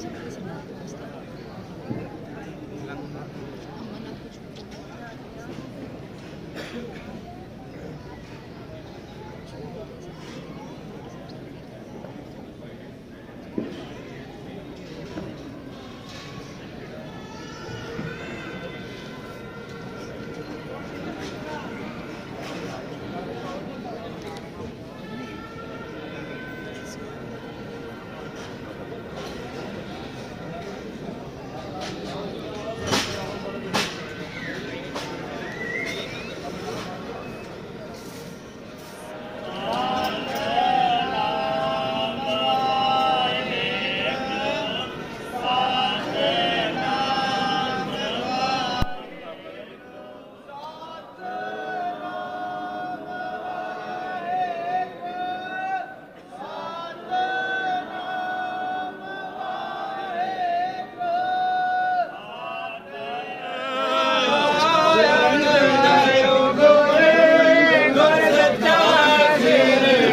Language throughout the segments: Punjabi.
した。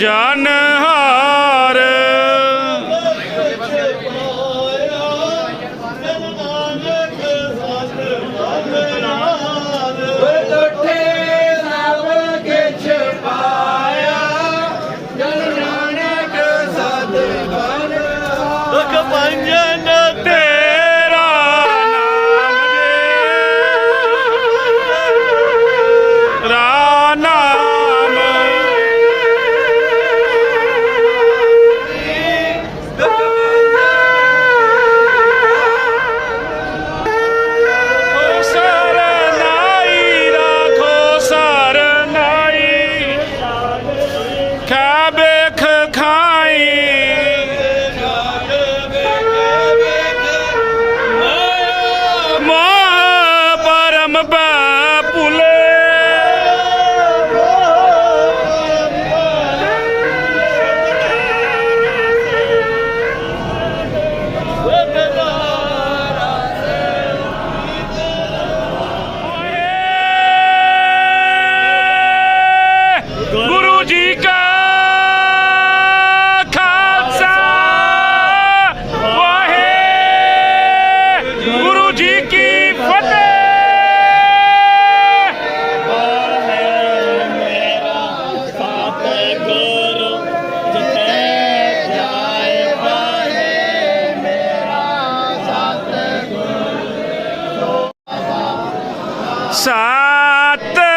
ਜਨ ਦੁਖ ਪੰਜਨ ਤੇਰਾ Satan!